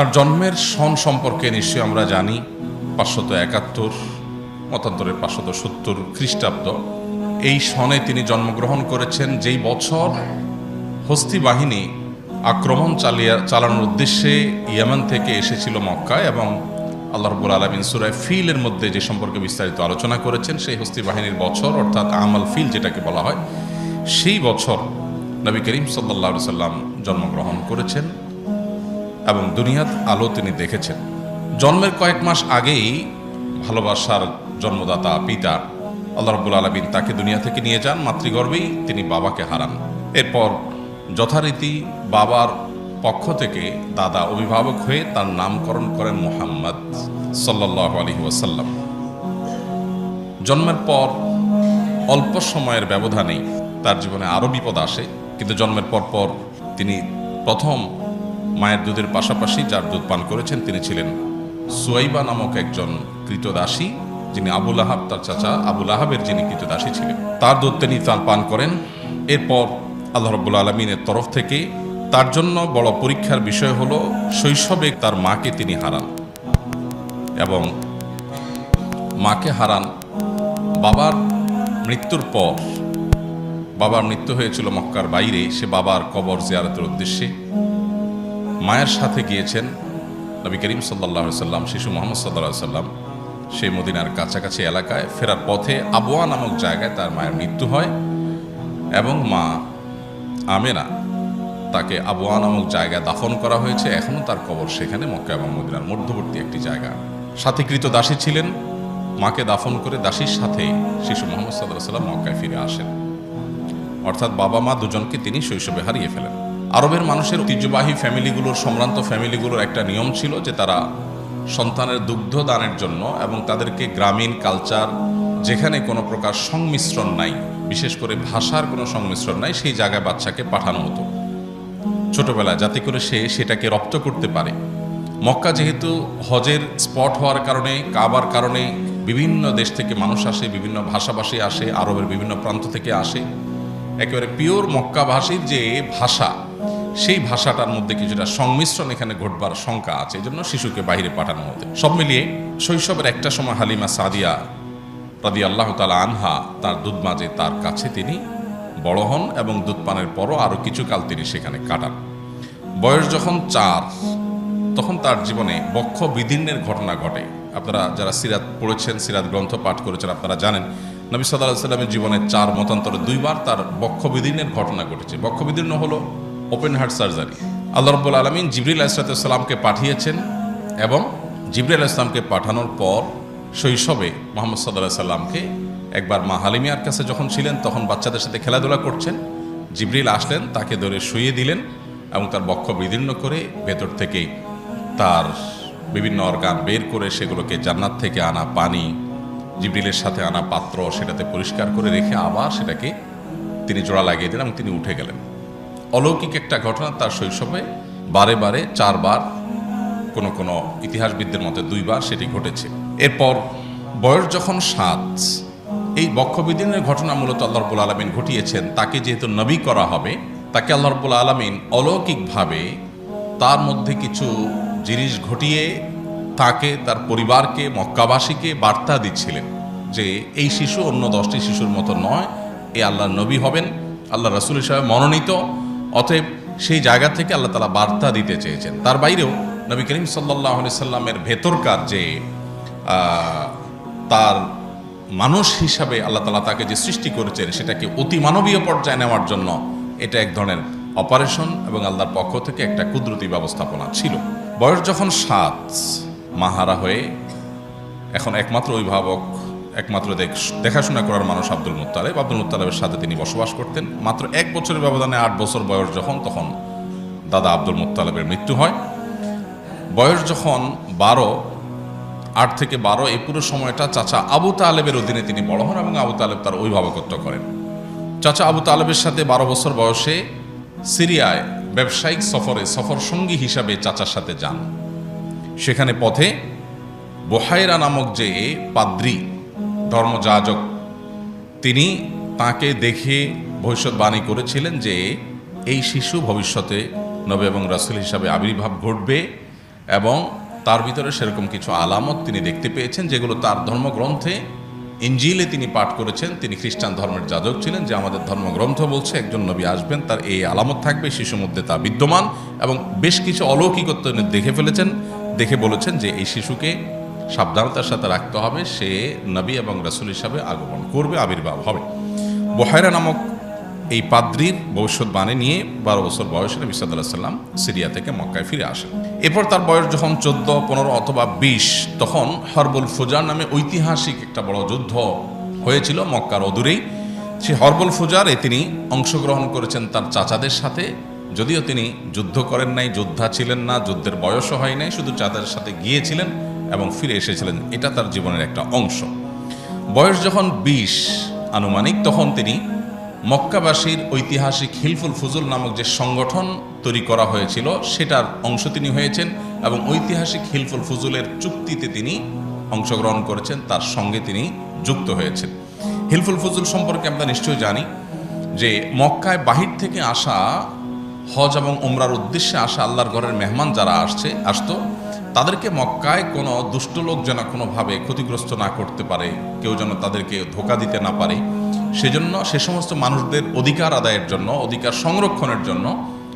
তার জন্মের সন সম্পর্কে নিশ্চয়ই আমরা জানি। পাঁচশত একাত্তর মতান্তরের পাঁচশত সত্তর খ্রিস্টাব্দ। এই সনে তিনি জন্মগ্রহণ করেছেন যেই বছর হস্তি বাহিনী আক্রমণ চালিয়ে চালানোর উদ্দেশ্যে ইয়েমেন থেকে এসেছিল মক্কায় এবং আল্লাহ রব্বুল আলমিন সুরায় ফিলের মধ্যে যে সম্পর্কে বিস্তারিত আলোচনা করেছেন, সেই হস্তি বাহিনীর বছর অর্থাৎ আমাল ফিল যেটাকে বলা হয়, সেই বছর নবী করিম সাল্লাহ সাল্লাম জন্মগ্রহণ করেছেন। এবং দুনিয়াত আলো তিনি দেখেছেন। জন্মের কয়েক মাস আগেই ভালোবাসার জন্মদাতা পিতা আল্লাহ রব্বুল আলমিন তাকে দুনিয়া থেকে নিয়ে যান, মাতৃগর্ভেই তিনি বাবাকে হারান। এরপর যথারীতি বাবার পক্ষ থেকে দাদা অভিভাবক হয়ে তার নামকরণ করেন মোহাম্মদ সাল্লাহ আলহি ওয়াসাল্লাম। জন্মের পর অল্প সময়ের ব্যবধানেই তার জীবনে আরও বিপদ আসে, কিন্তু জন্মের পর পর তিনি প্রথম মায়ের দুধের পাশাপাশি যার দুধ পান করেছেন তিনি ছিলেন সোয়াইবা নামক একজন কৃতদাসী, যিনি আবুল আহাব তার চাচা আবুল আহাবের যিনি কৃতদাসী ছিলেন। তার দুধ তিনি তার পান করেন। এরপর আল্লাহ রব্বুল আলমিনের তরফ থেকে তার জন্য বড় পরীক্ষার বিষয় হলো শৈশবে তার মাকে তিনি হারান এবং মাকে হারান বাবার মৃত্যুর পর। বাবার মৃত্যু হয়েছিল মক্কার বাইরে, সে বাবার কবর জিয়ারতের উদ্দেশ্যে। মায়ের সাথে গিয়েছেন নবী করিম সাল্লাহ সাল্লাম, শিশু মোহাম্মদ সাল্লাহ সাল্লাম। সেই মদিনার কাছাকাছি এলাকায় ফেরার পথে আবোয়া নামক জায়গায় তার মায়ের মৃত্যু হয় এবং মা আমেনা তাকে আবোয়া নামক জায়গায় দাফন করা হয়েছে। এখনও তার কবর সেখানে মক্কা এবং মদিনার মধ্যবর্তী একটি জায়গা। সাথীকৃত দাসী ছিলেন। মাকে দাফন করে দাসীর সাথে শিশু মোহাম্মদ সাল্লাহ সাল্লাম মক্কায় ফিরে আসেন। অর্থাৎ বাবা মা দুজনকে তিনি শৈশবে হারিয়ে ফেলেন। আরবের মানুষের ঐতিহ্যবাহী ফ্যামিলিগুলোর, সম্ভ্রান্ত ফ্যামিলিগুলোর একটা নিয়ম ছিল যে তারা সন্তানের দুগ্ধ দানের জন্য এবং তাদেরকে গ্রামীণ কালচার, যেখানে কোনো প্রকার সংমিশ্রণ নাই, বিশেষ করে ভাষার কোনো সংমিশ্রণ নাই, সেই জায়গায় বাচ্চাকে পাঠানো হতো। ছোটবেলায় যাতে করে সে সেটাকে রপ্ত করতে পারে। মক্কা যেহেতু হজের স্পট হওয়ার কারণে, কাবার কারণে বিভিন্ন দেশ থেকে মানুষ আসে, বিভিন্ন ভাষাভাষী আসে, আরবের বিভিন্ন প্রান্ত থেকে আসে, একেবারে পিওর মক্কাভাষীর যে ভাষা সেই ভাষাটার মধ্যে কিছুটা সংমিশ্রণ এখানে ঘটবার শঙ্কা আছে এই জন্য শিশুকে বাইরে পাঠানো হতে। সব মিলিয়ে শৈশবের একটা সময় হালিমা সাদিয়া রাদি আল্লাহ তালা আনহা, তার দুধ মাঝে তার কাছে তিনি বড় হন এবং দুধ পানের পরও আরও কিছুকাল তিনি সেখানে কাটান। বয়স যখন চার, তখন তার জীবনে বক্ষ বিদীর্ণের ঘটনা ঘটে। আপনারা যারা সিরাত পড়েছেন, সিরাত গ্রন্থ পাঠ করেছেন, আপনারা জানেন, নবী সাল্লাহ সাল্লামের জীবনে চার, মতান্তরে দুইবার তার বক্ষ বিদীর্ণের ঘটনা ঘটেছে। বক্ষ বিদীর্ণ হলো ওপেন হার্ট সার্জারি। আল্লাহ রব্বুল আলমিন জিবরিল আলাইসালামকে পাঠিয়েছেন এবং জিবরিল ইসলামকে পাঠানোর পর শৈশবে মোহাম্মদ সাল্লাহ সাল্লামকে একবার মা হালিমিয়ার কাছে যখন ছিলেন, তখন বাচ্চাদের সাথে খেলাধুলা করছেন। জিবরিল আসলেন, তাকে ধরে শুয়ে দিলেন এবং তার বক্ষ বিদীর্ণ করে ভেতর থেকে তার বিভিন্ন অর্গান বের করে সেগুলোকে জান্নাত থেকে আনা পানি, জিবরিলের সাথে আনা পাত্র সেটাতে পরিষ্কার করে রেখে আবার সেটাকে তিনি জোড়া লাগিয়ে দিলেন এবং তিনি উঠে গেলেন। অলৌকিক একটা ঘটনা তার শৈশবে, বারে বারে, চারবার, কোনো কোনো ইতিহাসবিদদের মতে দুইবার সেটি ঘটেছে। এরপর বয়স যখন সাত, এই বক্ষবিদিনের ঘটনা মূলত আল্লাহ আলমিন ঘটিয়েছেন। তাকে যেহেতু নবী করা হবে, তাকে আল্লাহ রব্বুল আলমিন অলৌকিকভাবে তার মধ্যে কিছু জিনিস ঘটিয়ে তাকে, তার পরিবারকে, মক্কাবাসীকে বার্তা দিচ্ছিলেন যে এই শিশু অন্য দশটি শিশুর মতো নয়, এ আল্লাহ নবী হবেন আল্লাহ রসুল হিসাবে মনোনীত অতএব সেই জায়গা থেকে আল্লাহ তালা বার্তা দিতে চেয়েছেন। তার বাইরেও নবী করিম সাল্লাহ সাল্লামের ভেতরকার যে তার মানুষ হিসাবে আল্লাহ তালা তাকে যে সৃষ্টি করেছেন, সেটাকে অতি মানবীয় পর্যায়ে নেওয়ার জন্য এটা এক ধরনের অপারেশন এবং আল্লাহর পক্ষ থেকে একটা কুদরতি ব্যবস্থাপনা ছিল। বয়স যখন সাত, মাহারা হয়ে এখন একমাত্র অভিভাবক একমাত্র দেখাশোনা করার মানুষ আব্দুল মুত্তালেব। আব্দুল মুত্তালেবের সাথে তিনি বসবাস করতেন। মাত্র এক বছরের ব্যবধানে আট বছর বয়স যখন, তখন দাদা আব্দুল মুত্তালেবের মৃত্যু হয়। বয়স যখন বারো, আট থেকে বারো, এই পুরো সময়টা চাচা আবু তালেবের অধীনে তিনি বড় হন এবং আবু তালেব তার অভিভাবকত্ব করেন। চাচা আবু তালেবের সাথে বারো বছর বয়সে সিরিয়ায় ব্যবসায়িক সফরে সফর সঙ্গী হিসাবে চাচার সাথে যান। সেখানে পথে বোহাইরা নামক যে পাদ্রি ধর্মযাজক। তিনি তাকে দেখে ভবিষ্যৎবাণী করেছিলেন যে এই শিশু ভবিষ্যতে নবী এবং রাসুল হিসাবে আবির্ভাব ঘটবে এবং তার ভিতরে সেরকম কিছু আলামত তিনি দেখতে পেয়েছেন যেগুলো তার ধর্মগ্রন্থে ইঞ্জিলে তিনি পাঠ করেছেন। তিনি খ্রিস্টান ধর্মের যাজক ছিলেন যে আমাদের ধর্মগ্রন্থ বলছে, একজন নবী আসবেন, তার এই আলামত থাকবে শিশুর মধ্যে তা বিদ্যমান এবং বেশ কিছু অলৌকিকত্ব দেখে ফেলেছেন। দেখে বলেছেন যে এই শিশুকে সাবধানতার সাথে রাখতে হবে, সে নবী এবং রাসুল হিসাবে আগমন করবে, আবির্ভাব হবে। বহায়রা নামক এই পাদ্রির ভবিষ্যৎবাণী নিয়ে বারো বছর বয়সে নবী সাল্লাহ সাল্লাম সিরিয়া থেকে মক্কায় ফিরে আসেন। এরপর তার বয়স যখন চোদ্দ, পনেরো অথবা বিশ, তখন হরবুল ফুজার নামে ঐতিহাসিক একটা বড় যুদ্ধ হয়েছিল মক্কার অদূরেই। সে হরবুল ফুজারে তিনি অংশগ্রহণ করেছেন তার চাচাদের সাথে। যদিও তিনি যুদ্ধ করেন নাই, যোদ্ধা ছিলেন না, যুদ্ধের বয়সও হয় নাই, শুধু চাচাদের সাথে গিয়েছিলেন। এবং ফিরে এসেছিলেন, এটা তার জীবনের একটা অংশ। বয়স যখন বিশ আনুমানিক, তখন তিনি মক্কাবাসীর ঐতিহাসিক হিলফুল ফুজুল নামক যে সংগঠন তৈরি করা হয়েছিল, সেটার অংশ তিনি হয়েছেন এবং ঐতিহাসিক হিলফুল ফুজুলের চুক্তিতে তিনি অংশগ্রহণ করেছেন, তার সঙ্গে তিনি যুক্ত হয়েছেন। হিলফুল ফুজুল সম্পর্কে আমরা নিশ্চয়ই জানি যে মক্কায় বাহির থেকে আসা হজ এবং ওমরার উদ্দেশ্যে আসা আল্লাহর ঘরের মেহমান যারা আসছে, আসতো তাদেরকে মক্কায় কোনো দুষ্ট লোক যেন কোনোভাবে ক্ষতিগ্রস্ত না করতে পারে, কেউ যেন তাদেরকে ধোকা দিতে না পারে, সেজন্য সে সমস্ত মানুষদের অধিকার আদায়ের জন্য, অধিকার সংরক্ষণের জন্য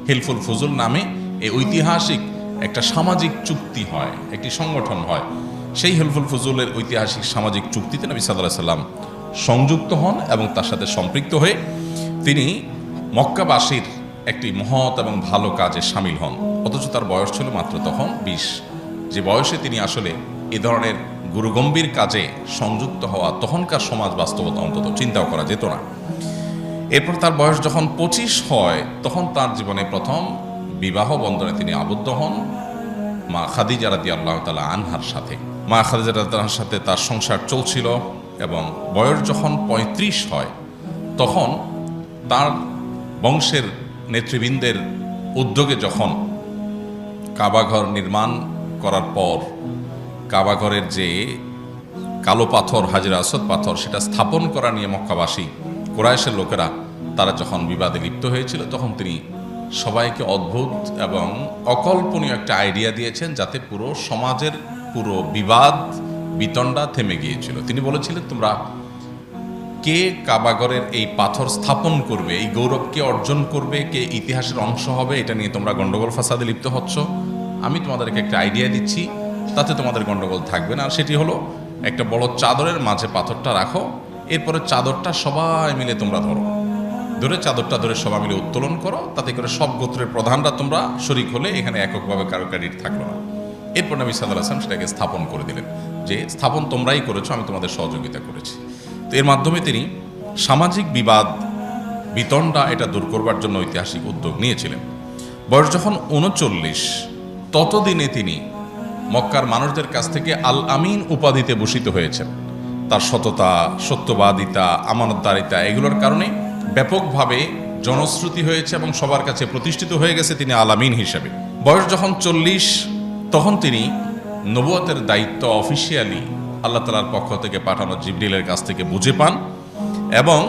হিলফুল ফুজুল নামে এই ঐতিহাসিক একটা সামাজিক চুক্তি হয়, একটি সংগঠন হয়। সেই হিলফুল ফুজুলের ঐতিহাসিক সামাজিক চুক্তিতে নবী সাল্লাহ সাল্লাম সংযুক্ত হন এবং তার সাথে সম্পৃক্ত হয়ে তিনি মক্কাবাসীর একটি মহৎ এবং ভালো কাজে সামিল হন। অথচ তার বয়স ছিল মাত্র তখন বিশ। যে বয়সে তিনি আসলে এ ধরনের গুরুগম্ভীর কাজে সংযুক্ত হওয়া তখনকার সমাজ বাস্তবতা অন্তত চিন্তাও করা যেত না। এরপর তার বয়স যখন পঁচিশ হয়, তখন তার জীবনে প্রথম বিবাহ বন্ধনে তিনি আবদ্ধ হন মা খাদিজা রাদি আল্লাহ তালা আনহার সাথে। মা খাদিজা রাদিয়ার সাথে তার সংসার চলছিল এবং বয়স যখন পঁয়ত্রিশ হয়, তখন তার বংশের নেতৃবৃন্দের উদ্যোগে যখন কাবাঘর নির্মাণ করার পর কাবাঘরের যে কালো পাথর, হাজিরা আসদ পাথর, সেটা স্থাপন করা নিয়ে মক্কাবাসী কোরআশের লোকেরা, তারা যখন বিবাদে লিপ্ত হয়েছিল, তখন তিনি সবাইকে অদ্ভুত এবং অকল্পনীয় একটা আইডিয়া দিয়েছেন যাতে পুরো সমাজের পুরো বিবাদ, বিতণ্ডা থেমে গিয়েছিল। তিনি বলেছিলেন, তোমরা কে কাবাগরের এই পাথর স্থাপন করবে? এই গৌরবকে অর্জন করবে? কে ইতিহাসের অংশ হবে? এটা নিয়ে তোমরা গণ্ডগোল ফাসাদে লিপ্ত হচ্ছ। আমি তোমাদেরকে একটা আইডিয়া দিচ্ছি, তাতে তোমাদের গণ্ডগোল থাকবে না। আর সেটি হলো, একটা বড় চাদরের মাঝে পাথরটা রাখো, এরপরে চাদরটা সবাই মিলে তোমরা ধরো। ধরে চাদরটা ধরে সবাই মিলে উত্তোলন করো, তাতে করে সব গোত্রের প্রধানরা তোমরা শরিক হলে এখানে এককভাবে কারও ক্রেডিট থাকল না। এরপর নবী সাল্লাহ আসলাম সেটাকে স্থাপন করে দিলেন, যে স্থাপন তোমরাই করেছ, আমি তোমাদের সহযোগিতা করেছি। তো এর মাধ্যমে তিনি সামাজিক বিবাদ, বিতণ্ডা এটা দূর করবার জন্য ঐতিহাসিক উদ্যোগ নিয়েছিলেন। বয়স যখন উনচল্লিশ ততদিনে তিনি মক্কার মানুষদের কাছ থেকে আল আমিন উপাধিতে ভূষিত হয়েছেন। তার সততা, সত্যবাদিতা, আমানতদারিতা এগুলোর কারণে ব্যাপকভাবে জনশ্রুতি হয়েছে এবং সবার কাছে প্রতিষ্ঠিত হয়ে গেছে তিনি আলামিন হিসেবে। বয়স যখন চল্লিশ, তখন তিনি নবুয়তের দায়িত্ব অফিসিয়ালি আল্লাহ তালার পক্ষ থেকে পাঠানো জিবরিলের কাছ থেকে বুঝে পান এবং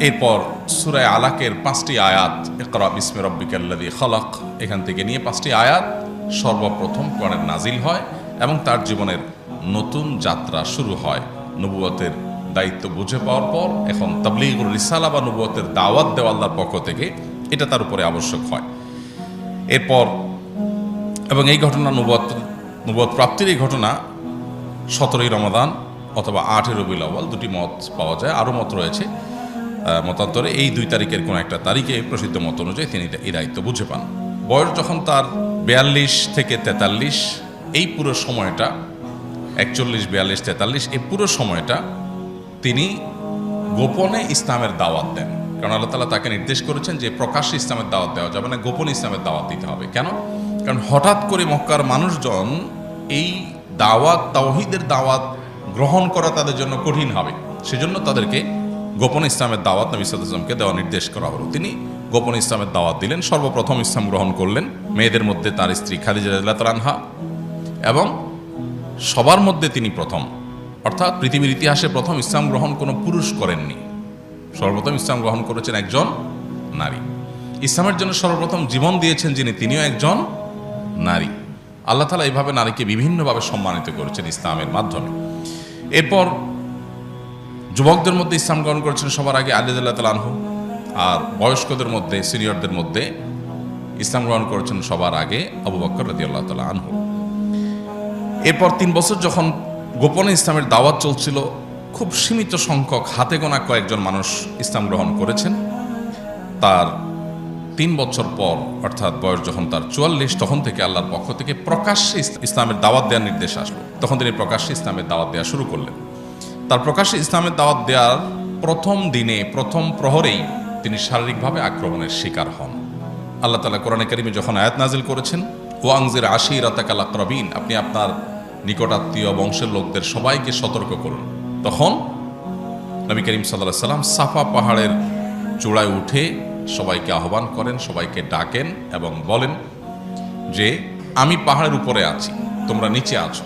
এরপর সুরায় আলাকের পাঁচটি আয়াত, ইকরা বিসমে রব্বিকাল্লাদি খলক, এখান থেকে নিয়ে পাঁচটি আয়াত সর্বপ্রথম কোরআনের নাজিল হয় এবং তার জীবনের নতুন যাত্রা শুরু হয়। নবুয়তের দায়িত্ব বুঝে পাওয়ার পর এখন তাবলিগুল রিসালা বা নবুয়তের দাওয়াত দেওয়া আল্লাহর পক্ষ থেকে এটা তার উপরে আবশ্যক হয়। এরপর এবং এই ঘটনা নবুয়ত নবুয়ত প্রাপ্তির এই ঘটনা সতেরোই রমাদান অথবা আঠের রবিউল আউয়াল দুটি মত পাওয়া যায়। আরও মত রয়েছে। মতান্তরে এই দুই তারিখের কোনো একটা তারিখে প্রসিদ্ধ মত অনুযায়ী তিনি এই দায়িত্ব বুঝে পান। বয়স যখন তার বিয়াল্লিশ থেকে তেতাল্লিশ, এই পুরো সময়টা, একচল্লিশ, বিয়াল্লিশ, তেতাল্লিশ, এই পুরো সময়টা তিনি গোপনে ইসলামের দাওয়াত দেন। কারণ আল্লাহ তালা তাকে নির্দেশ করেছেন যে প্রকাশ্যে ইসলামের দাওয়াত দেওয়া যাবে না, গোপনে ইসলামের দাওয়াত দিতে হবে। কেন? কারণ হঠাৎ করে মক্কার মানুষজন এই দাওয়াত, তাওহিদের দাওয়াত গ্রহণ করা তাদের জন্য কঠিন হবে। সেজন্য তাদেরকে গোপন ইসলামের দাওয়াত নবী সাল্লামকে দেওয়া নির্দেশ করা হলো। তিনি গোপন ইসলামের দাওয়াত দিলেন, সর্বপ্রথম ইসলাম গ্রহণ করলেন মেয়েদের মধ্যে তার স্ত্রী খাদিজা রানহা এবং সবার মধ্যে তিনি প্রথম। অর্থাৎ পৃথিবীর ইতিহাসে প্রথম ইসলাম গ্রহণ কোনো পুরুষ করেননি। সর্বপ্রথম ইসলাম গ্রহণ করেছেন একজন নারী। ইসলামের জন্য সর্বপ্রথম জীবন দিয়েছেন যিনি, তিনিও একজন নারী। আল্লাহ তালা এইভাবে নারীকে বিভিন্নভাবে সম্মানিত করেছেন ইসলামের মাধ্যমে। এরপর যুবকদের মধ্যে ইসলাম গ্রহণ করেছেন সবার আগে আলিদুল্লাহ তাল আনহু, আর বয়স্কদের মধ্যে, সিনিয়রদের মধ্যে ইসলাম গ্রহণ করেছেন সবার আগে আবু বক্কর রদি আল্লাহ তালা আনহু। এরপর তিন বছর যখন গোপনে ইসলামের দাওয়াত চলছিল, খুব সীমিত সংখ্যক হাতে গোনা কয়েকজন মানুষ ইসলাম গ্রহণ করেছেন। তার তিন বছর পর, অর্থাৎ বয়স যখন তার চুয়াল্লিশ, তখন থেকে আল্লাহর পক্ষ থেকে প্রকাশ্যে ইসলামের দাওয়াত দেওয়ার নির্দেশ আসলো। তখন তিনি প্রকাশ্যে ইসলামের দাওয়াত দেওয়া শুরু করলেন। তার প্রকাশ্যে ইসলামের দাওয়াত দেওয়ার প্রথম দিনে, প্রথম প্রহরেই তিনি শারীরিকভাবে আক্রমণের শিকার হন। আল্লাহ তালা কোরআনে কারিমে যখন আয়াত নাজিল করেছেন ও আংজির আশি রাতাকাল আক্রবিন, আপনি আপনার নিকটাত্মীয় বংশের লোকদের সবাইকে সতর্ক করুন। তখন নবী করিম সাল্লাহ সাল্লাম সাফা পাহাড়ের চূড়ায় উঠে সবাইকে আহ্বান করেন, সবাইকে ডাকেন এবং বলেন যে, আমি পাহাড়ের উপরে আছি, তোমরা নিচে আছো।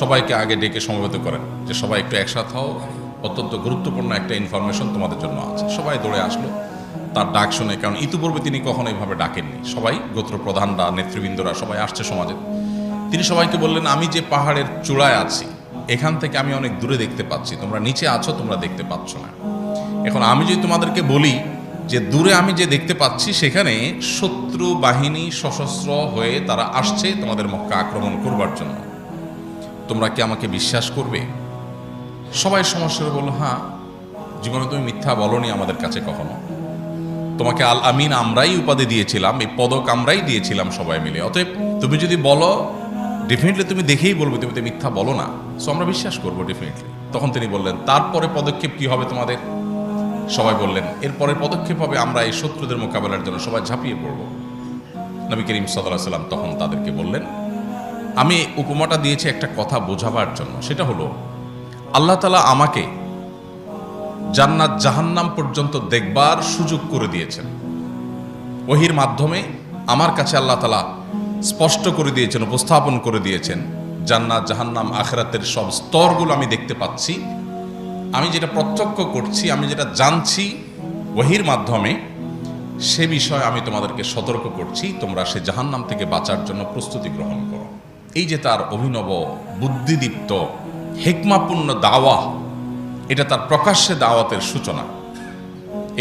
সবাইকে আগে ডেকে সমবেত করেন। যে সবাই একটু একসাথে হও। অত্যন্ত গুরুত্বপূর্ণ একটা ইনফরমেশন তোমাদের জন্য আছে। সবাই দৌড়ে আসলো। তার ডাক শুনে, কারণ ইতিপূর্বে তিনি কখনো এইভাবে ডাকেননি। সবাই গোত্র প্রধানরা নেতৃবৃন্দরা সবাই আসছে সমাজে। তিনি সবাইকে বললেন, আমি যে পাহাড়ের চূড়ায় আছি, এখান থেকে আমি অনেক দূরে দেখতে পাচ্ছি। তোমরা নিচে আছো, তোমরা দেখতে পাচ্ছ না। এখন আমি যদি তোমাদেরকে বলি যে দূরে আমি যে দেখতে পাচ্ছি, সেখানে শত্রু বাহিনী সশস্ত্র হয়ে তারা আসছে তোমাদের মক্কা আক্রমণ করবার জন্য। তোমরা কি আমাকে বিশ্বাস করবে? সবাই সমস্যার বলল হ্যাঁ জীবনে তুমি মিথ্যা বলনি আমাদের কাছে কখনো। তোমাকে আল আমিন আমরাই উপাধি দিয়েছিলাম, এই পদক আমরাই দিয়েছিলাম সবাই মিলে। অতএব তুমি যদি বলো ডেফিনেটলি তুমি দেখেই বলবে, তুমি তো মিথ্যা বলো না। সো আমরা বিশ্বাস করব ডেফিনেটলি তখন তিনি বললেন, তারপরে পদক্ষেপ কি হবে তোমাদের? সবাই বললেন এরপরে পদক্ষেপ হবে আমরা এই শত্রুদের মোকাবেলার জন্য সবাই ঝাঁপিয়ে পড়ব। নবী করিম সাল্লাহ সাল্লাম তখন তাদেরকে বললেন, আমি উপমাটা দিয়েছি একটা কথা বোঝাবার জন্য। সেটা হলো আল্লাহ তালা আমাকে জান্নাত জাহান্নাম পর্যন্ত দেখবার সুযোগ করে দিয়েছেন। ওহির মাধ্যমে আমার কাছে আল্লাহ তালা স্পষ্ট করে দিয়েছেন, উপস্থাপন করে দিয়েছেন, জান্নাত জাহান্নাম আখরাতের সব স্তরগুলো আমি দেখতে পাচ্ছি। আমি যেটা প্রত্যক্ষ করছি, আমি যেটা জানছি ওহির মাধ্যমে, সে বিষয়ে আমি তোমাদেরকে সতর্ক করছি, তোমরা সে জাহান্নাম থেকে বাঁচার জন্য প্রস্তুতি গ্রহণ করো। এই যে তার অভিনব বুদ্ধিদীপ্ত হেকমাপূর্ণ দাওয়া, এটা তার প্রকাশ্যে দাওয়াতের সূচনা।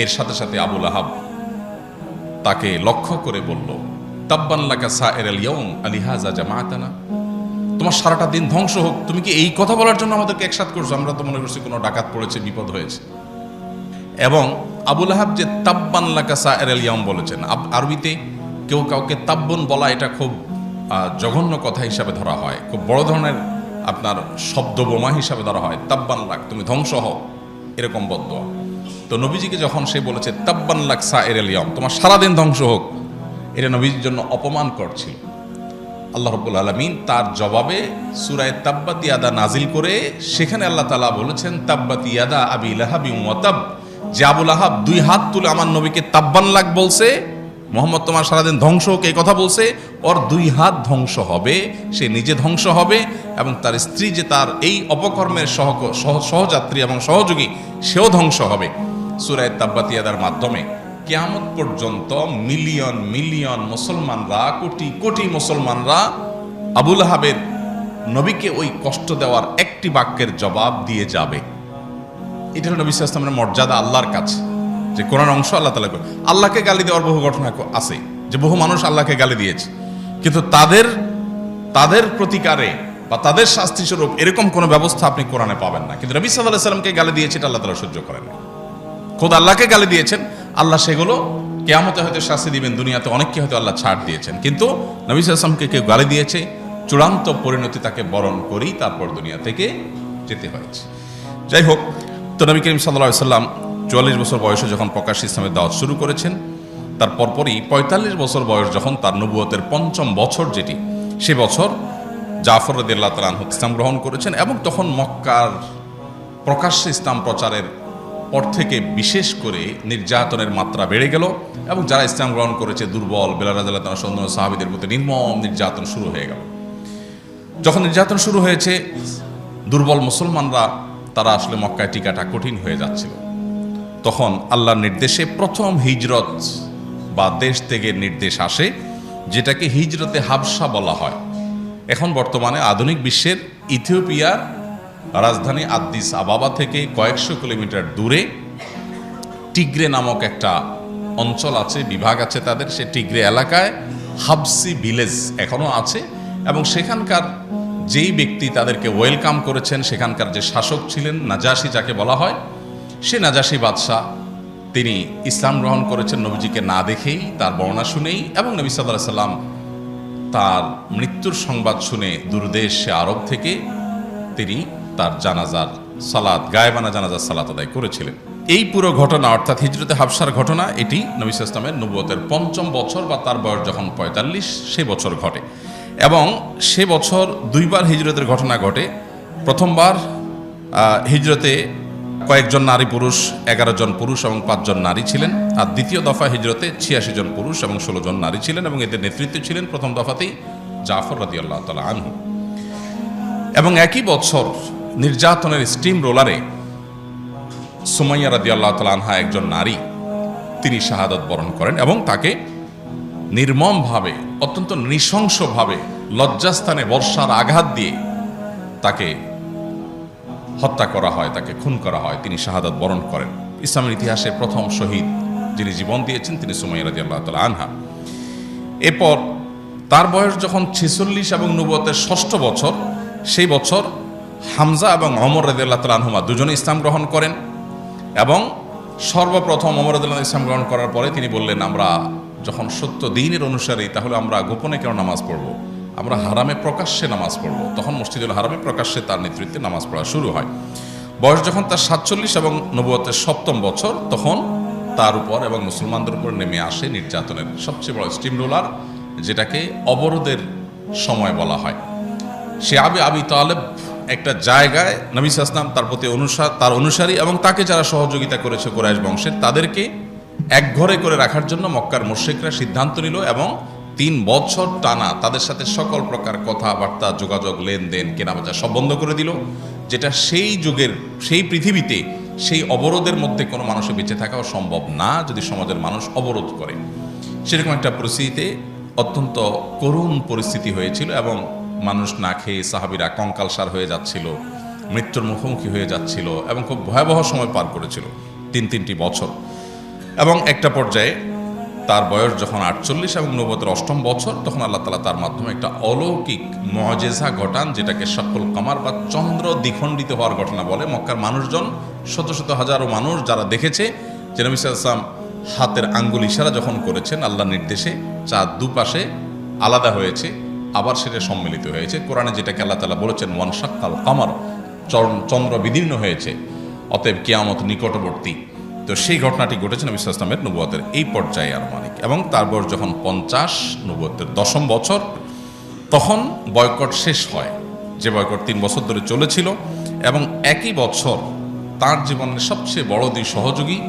এর সাথে সাথে আবুল আহাব তাকে লক্ষ্য করে বলল তাব্বান্লাকা সা এর আলিয়ম আলিহাজা জামাতানা তোমার সারাটা দিন ধ্বংস হোক, তুমি কি এই কথা বলার জন্য আমাদেরকে একসাথ করছ? আমরা তো মনে করছি কোনো ডাকাত পড়েছে, বিপদ হয়েছে। এবং আবুল আহাব যে তাব্বান লাকাসা এর আলিয়াম বলেছেন আরবিতে কেউ কাউকে তাব্বন বলা এটা খুব জঘন্য কথা হিসাবে ধরা হয়, খুব বড় ধরনের আপনার শব্দ বোমা হিসাবে ধরা হয়, তাব্বান লাক, তুমি ধ্বংস হও, এরকম বদ্ধ তো নবীজিকে যখন সে বলেছে, তাব্বান লাক সা এর আলিয়াম তোমার সারাদিন ধ্বংস হোক, এটা নবীজির জন্য অপমান করছিল। আল্লাহ রব্বুল আলমিন তার জবাবে সুরায় তাব্বাতি আদা নাজিল করে সেখানে আল্লাহ তালা বলেছেন, তাব্বাতি আদা আবি লাহাবি ওয়াতাব যে আবুল আহাব দুই হাত তুলে আমার নবীকে তাব্বান লাগ বলছে মোহাম্মদ তোমার সারাদিন ধ্বংস হোক এই কথা বলছে? ওর দুই হাত ধ্বংস হবে, সে নিজে ধ্বংস হবে, এবং তার স্ত্রী যে তার এই অপকর্মের সহ সহ- সহযাত্রী এবং সহযোগী, সেও ধ্বংস হবে। সুরায় তাব্বাতিয়াদার মাধ্যমে কেয়ামত পর্যন্ত মিলিয়ন মিলিয়ন মুসলমানরা, কোটি কোটি মুসলমানরা আবুল হাবের নবীকে ওই কষ্ট দেওয়ার একটি বাক্যের জবাব দিয়ে যাবে। এটা হলো নবী ইসলামের মর্যাদা আল্লাহর কাছে। যে কোরআন অংশ আল্লাহ তালা করে আল্লাহকে গালি দেওয়ার বহু ঘটনা আছে, যে বহু মানুষ আল্লাহকে গালি দিয়েছে। কিন্তু তাদের তাদের প্রতিকারে বা তাদের শাস্তি স্বরূপ এরকম কোনো ব্যবস্থা আপনি কোরআনে পাবেন না। কিন্তু রবি সাল্লাহ সাল্লামকে গালি দিয়েছে, এটা আল্লাহ তালা সহ্য করেন খোদ আল্লাহকে গালি দিয়েছেন, আল্লাহ সেগুলো কেয়ামতে হয়তো শাস্তি দিবেন, দুনিয়াতে অনেককে হয়তো আল্লাহ ছাড় দিয়েছেন। কিন্তু নবী সাল্লামকে কেউ গালি দিয়েছে, চূড়ান্ত পরিণতি তাকে বরণ করেই তারপর দুনিয়া থেকে যেতে হয়েছে। যাই হোক, তো নবী করিম সাল্লাহ সাল্লাম চুয়াল্লিশ বছর বয়সে যখন প্রকাশ ইসলামের দাওয়াত শুরু করেছেন, তার পরপরই পঁয়তাল্লিশ বছর বয়স যখন তার নবুয়তের পঞ্চম বছর যেটি, সে বছর জাফর রদিল্লাহ তালাহ ইসলাম গ্রহণ করেছেন এবং তখন মক্কার প্রকাশ্যে ইসলাম প্রচারের পর থেকে বিশেষ করে নির্যাতনের মাত্রা বেড়ে গেল এবং যারা ইসলাম গ্রহণ করেছে দুর্বল বেলারাজাল্লাহ সন্দেহ সাহাবিদের প্রতি নির্মম নির্যাতন শুরু হয়ে গেল। যখন নির্যাতন শুরু হয়েছে, দুর্বল মুসলমানরা, তারা আসলে মক্কায় টিকাটা কঠিন হয়ে যাচ্ছিল। তখন আল্লাহর নির্দেশে প্রথম হিজরত বা দেশ থেকে নির্দেশ আসে, যেটাকে হিজরতে হাবসা বলা হয়। এখন বর্তমানে আধুনিক বিশ্বের ইথিওপিয়ার রাজধানী আদ্দিস আবাবা থেকে কয়েকশো কিলোমিটার দূরে টিগ্রে নামক একটা অঞ্চল আছে, বিভাগ আছে তাদের, সে টিগ্রে এলাকায় হাবসি ভিলেজ এখনও আছে এবং সেখানকার যেই ব্যক্তি তাদেরকে ওয়েলকাম করেছেন, সেখানকার যে শাসক ছিলেন, নাজাসি যাকে বলা হয় সে নাজাসি বাদশাহ। তিনি ইসলাম গ্রহণ করেছেন নবীজিকে না দেখেই, তার বর্ণনা শুনেই এবং নবী সাল্লাহ সাল্লাম তার মৃত্যুর সংবাদ শুনে দূরদেশ আরব থেকে তিনি তার জানাজার সালাদ গায়েবানা জানাজার সালাত আদায় করেছিলেন। এই পুরো ঘটনা, অর্থাৎ হিজরতে হাফসার ঘটনা, এটি নবী ইসলামের নবুয়তের পঞ্চম বছর বা তার বয়স যখন পঁয়তাল্লিশ, সে বছর ঘটে। এবং সে বছর দুইবার হিজরতের ঘটনা ঘটে। প্রথমবার হিজরতে কয়েকজন নারী পুরুষ, এগারো জন পুরুষ এবং পাঁচজন নারী ছিলেন। আর দ্বিতীয় দফা হিজরতে ছিয়াশি জন পুরুষ এবং ষোলো জন নারী ছিলেন এবং এদের নেতৃত্বে ছিলেন প্রথম দফাতেই জাফর রাদি আল্লাহ তালা আনহু। এবং একই বছর নির্যাতনের স্টিম রোলারে সুমাইয়া রাদি আল্লাহ তালা আনহা একজন নারী, তিনি শাহাদত বরণ করেন এবং তাকে নির্মমভাবে, অত্যন্ত নৃশংসভাবে, লজ্জাস্থানে বর্ষার আঘাত দিয়ে তাকে হত্যা করা হয়, তাকে খুন করা হয়, তিনি শাহাদাত বরণ করেন। ইসলামের ইতিহাসে প্রথম শহীদ যিনি জীবন দিয়েছেন, তিনি সুমাইয়া রাজি আল্লাহ তালা আনহা। এরপর তার বয়স যখন ছেচল্লিশ এবং নবতের ষষ্ঠ বছর, সেই বছর হামজা এবং অমর রাজি আল্লাহ তালা আনহুমা দুজনে ইসলাম গ্রহণ করেন এবং সর্বপ্রথম অমর রাদিয়াল্লাহু ইসলাম গ্রহণ করার পরে তিনি বললেন, আমরা যখন সত্য দিনের অনুসারী, তাহলে আমরা গোপনে কেন নামাজ পড়ব? আমরা হারামে প্রকাশ্যে নামাজ পড়ব। তখন মসজিদুল হারামে প্রকাশ্যে তার নেতৃত্বে নামাজ পড়া শুরু হয়। বয়স যখন তার সাতচল্লিশ এবং নবুয়তের সপ্তম বছর, তখন তার উপর এবং মুসলমানদের উপর নেমে আসে নির্যাতনের সবচেয়ে বড় স্টিম রোলার যেটাকে অবরোধের সময় বলা হয়। সে আবি আবি তালেব একটা জায়গায় নবী ইসলাম তার প্রতি অনুসার তার অনুসারী এবং তাকে যারা সহযোগিতা করেছে কোরআশ বংশের, তাদেরকে এক ঘরে করে রাখার জন্য মক্কার মোর্শেকরা সিদ্ধান্ত নিল এবং তিন বছর টানা তাদের সাথে সকল প্রকার কথাবার্তা, যোগাযোগ, লেনদেন, কেনাবেচা সব বন্ধ করে দিল, যেটা সেই যুগের, সেই পৃথিবীতে সেই অবরোধের মধ্যে কোনো মানুষের বেঁচে থাকাও সম্ভব না যদি সমাজের মানুষ অবরোধ করে। সেরকম একটা পরিস্থিতিতে অত্যন্ত করুণ পরিস্থিতি হয়েছিল এবং মানুষ না খেয়ে সাহাবিরা কঙ্কালসার হয়ে যাচ্ছিল, মৃত্যুর মুখোমুখি হয়ে যাচ্ছিল এবং খুব ভয়াবহ সময় পার করেছিল তিন তিনটি বছর। এবং একটা পর্যায়ে তার বয়স যখন আটচল্লিশ এবং নবতের অষ্টম বছর, তখন আল্লাহ তালা তার মাধ্যমে একটা অলৌকিক মজেজা ঘটান, যেটাকে সকল কামার বা চন্দ্র দ্বিখণ্ডিত হওয়ার ঘটনা বলে। মক্কার মানুষজন, শত শত হাজারো মানুষ যারা দেখেছে, যে নবী সাল্লাম হাতের আঙ্গুল ইশারা যখন করেছেন আল্লাহ নির্দেশে চাঁদ দুপাশে আলাদা হয়েছে, আবার সেটা সম্মিলিত হয়েছে। কোরআনে যেটাকে আল্লাহ তালা বলেছেন, ওয়ান সাক্কাল কামার চন্দ্র বিদীর্ণ হয়েছে। অতএব কেয়ামত নিকটবর্তী। তো সেই ঘটনাটি ঘটেছে নবী ইসলামের নবুয়তের এই পর্যায়ে আনুমানিক। এবং তারপর যখন পঞ্চাশ নবুয়তের দশম বছর, তখন বয়কট শেষ হয়। যে বয়কট তিন বছর ধরে চলেছিল এবং একই বছর তার জীবনের সবচেয়ে বড় দুই সহযোগী,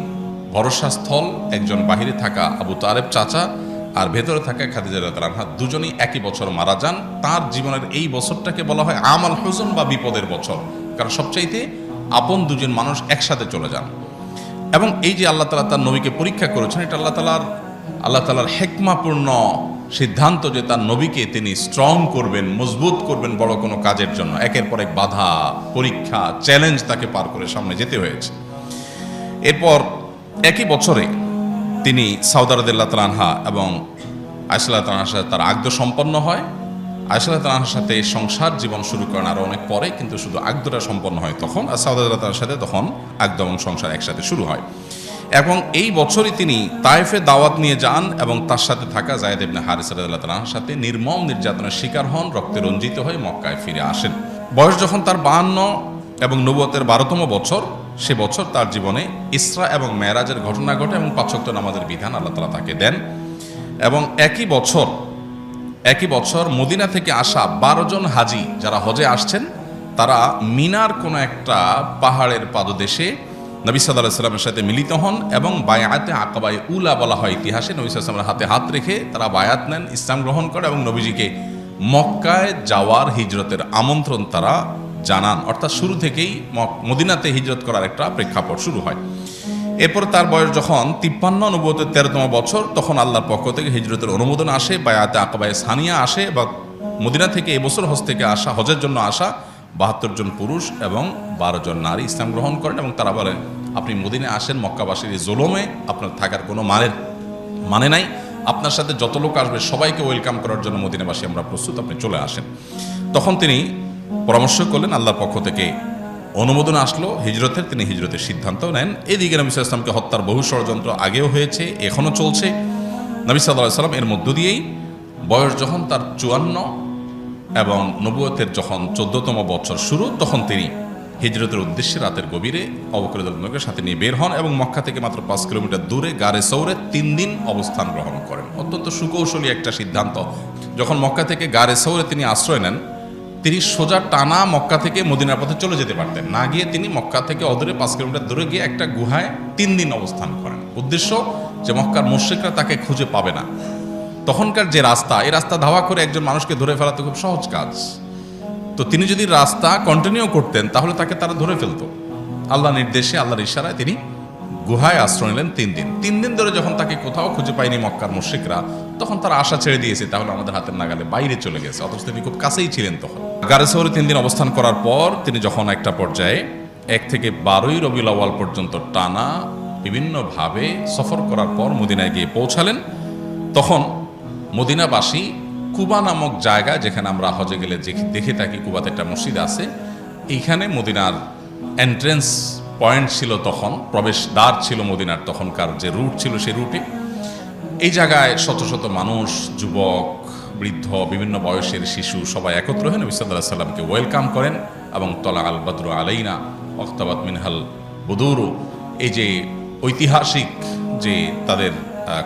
ভরসাস্থল, একজন বাহিরে থাকা আবু তালেব চাচা আর ভেতরে থাকা খাদিজা রানহা দুজনেই একই বছর মারা যান। তার জীবনের এই বছরটাকে বলা হয় আমাল হুজন বা বিপদের বছর। কারণ সবচাইতে আপন দুজন মানুষ একসাথে চলে যান। এবং এই যে আল্লাহ তালা তার নবীকে পরীক্ষা করেছেন, এটা আল্লাহ তালার আল্লাহ তালার হেকমাপূর্ণ সিদ্ধান্ত যে তার নবীকে তিনি স্ট্রং করবেন, মজবুত করবেন বড় কোনো কাজের জন্য। একের পর এক বাধা, পরীক্ষা চ্যালেঞ্জ তাকে পার করে সামনে যেতে হয়েছে। এরপর একই বছরে তিনি সাউদারদুল্লাহ তালানহা এবং আয়সাল্লাহ তালাহার সাথে তার আগ্দ সম্পন্ন হয়। আয়সাল্লাহ তালাহার সাথে সংসার জীবন শুরু করেন আরও অনেক পরে, কিন্তু শুধু আগ্দটা সম্পন্ন হয় তখন, আর সাউদারদুল্লাহ তালার সাথে তখন আগ্দ সংসার একসাথে শুরু হয়। এবং এই বছরই তিনি তায়েফে দাওয়াত নিয়ে যান এবং তার সাথে থাকা জায়দ ইবনে হারিস রাদিয়াল্লাহু তাআলার সাথে নির্মম নির্যাতনের শিকার হন, রক্তে রঞ্জিত হয়ে মক্কায় ফিরে আসেন। বয়স যখন তার বাহান্ন এবং নবতের বারোতম বছর, সে বছর তার জীবনে ইসরা এবং মেরাজের ঘটনা ঘটে এবং পাঁচক্ত নামাজের বিধান আল্লাহ তালা তাকে দেন। এবং একই বছর একই বছর মদিনা থেকে আসা বারো জন হাজি যারা হজে আসছেন, তারা মিনার কোনো একটা পাহাড়ের পাদদেশে নবী সাল্লাহ সাল্লামের সাথে মিলিত হন এবং বায়াতে আকাবাই উলা বলা হয় ইতিহাসে। নবী সাল্লামের হাতে হাত রেখে তারা বায়াত নেন, ইসলাম গ্রহণ করে এবং নবীজিকে মক্কায় যাওয়ার হিজরতের আমন্ত্রণ তারা জানান। অর্থাৎ শুরু থেকেই মদিনাতে হিজরত করার একটা প্রেক্ষাপট শুরু হয়। এরপর তার বয়স যখন তিপ্পান্ন নব্বতের তেরোতম বছর, তখন আল্লাহর পক্ষ থেকে হিজরতের অনুমোদন আসে, বায়াতে আকাবায় সানিয়া আসে বা মদিনা থেকে এবছর হজ থেকে আসা, হজের জন্য আসা বাহাত্তর জন পুরুষ এবং বারো জন নারী ইসলাম গ্রহণ করেন এবং তারা বলেন, আপনি মদিনে আসেন, মক্কাবাসীর এই জোলমে আপনার থাকার কোনো মানের মানে নাই। আপনার সাথে যত লোক আসবে, সবাইকে ওয়েলকাম করার জন্য মদিনাবাসী আমরা প্রস্তুত, আপনি চলে আসেন। তখন তিনি পরামর্শ করলেন আল্লাহর পক্ষ থেকে অনুমোদন আসলো, হিজরতের, তিনি হিজরতের সিদ্ধান্ত নেন। এদিকে নবী ইসলামকে হত্যার বহু ষড়যন্ত্র আগেও হয়েছে, এখনও চলছে। নবী সাল্লাহ সাল্লাম এর মধ্য দিয়েই বয়স যখন তার চুয়ান্ন এবং নবুয়তের যখন চোদ্দতম বছর শুরু, তখন তিনি হিজরতের উদ্দেশ্যে রাতের গভীরে অবকরদুল্লাহকে সাথে নিয়ে বের হন এবং মক্কা থেকে মাত্র পাঁচ কিলোমিটার দূরে গারে সৌরে তিন দিন অবস্থান গ্রহণ করেন। অত্যন্ত সুকৌশলী একটা সিদ্ধান্ত। যখন মক্কা থেকে গারে সৌরে তিনি আশ্রয় নেন তিনি সোজা টানা মক্কা থেকে মদিনার পথে চলে যেতে পারতেন। না গিয়ে তিনি মক্কা থেকে অদূরে পাঁচ কিলোমিটার দূরে গিয়ে একটা গুহায় তিন দিন অবস্থান করেন। উদ্দেশ্য যে মক্কার মুশ্রিকরা তাকে খুঁজে পাবে না। তখনকার যে রাস্তা, এই রাস্তা ধাওয়া করে একজন মানুষকে ধরে ফেলা তো খুব সহজ কাজ। তো তিনি যদি রাস্তা কন্টিনিউ করতেন, তাহলে তাকে তারা ধরে ফেলতো। আল্লাহ নির্দেশে, আল্লাহর ইশারায় তিনি গুহায় আশ্রয় নিলেন তিন দিন। তিন দিন ধরে যখন তাকে কোথাও খুঁজে পায়নি মক্কার মুশ্রিকরা, তখন তারা আশা ছেড়ে দিয়েছে, তাহলে আমাদের হাতের নাগালে বাইরে চলে গেছে। অথচ তিনি খুব কাছেই ছিলেন তখন। গারে শহরে তিন দিন অবস্থান করার পর তিনি যখন একটা পর্যায়ে এক থেকে বারোই রবিউল আওয়াল পর্যন্ত টানা বিভিন্নভাবে সফর করার পর মদিনায় গিয়ে পৌঁছালেন, তখন মদিনাবাসী কুবা নামক জায়গা যেখানে আমরা হজে গেলে দেখে থাকি, কুবাতে একটা মসজিদ আছে, এইখানে মদিনার এন্ট্রেন্স পয়েন্ট ছিল তখন প্রবেশ দ্বার ছিল মদিনার তখনকার যে রুট ছিল সেই রুটে এই জায়গায় শত শত মানুষ, যুবক, বৃদ্ধ, বিভিন্ন বয়সের শিশু সবাই একত্র হয়ে নবী সাল্লাহ সাল্লামকে ওয়েলকাম করেন এবং তলা আল বদর আলাইনা অক্তাবাদ মিনহাল বদৌরু, এই যে ঐতিহাসিক যে তাদের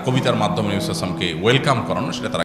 কবিতার মাধ্যমে নবী ওয়েলকাম করানো, সেটা তারা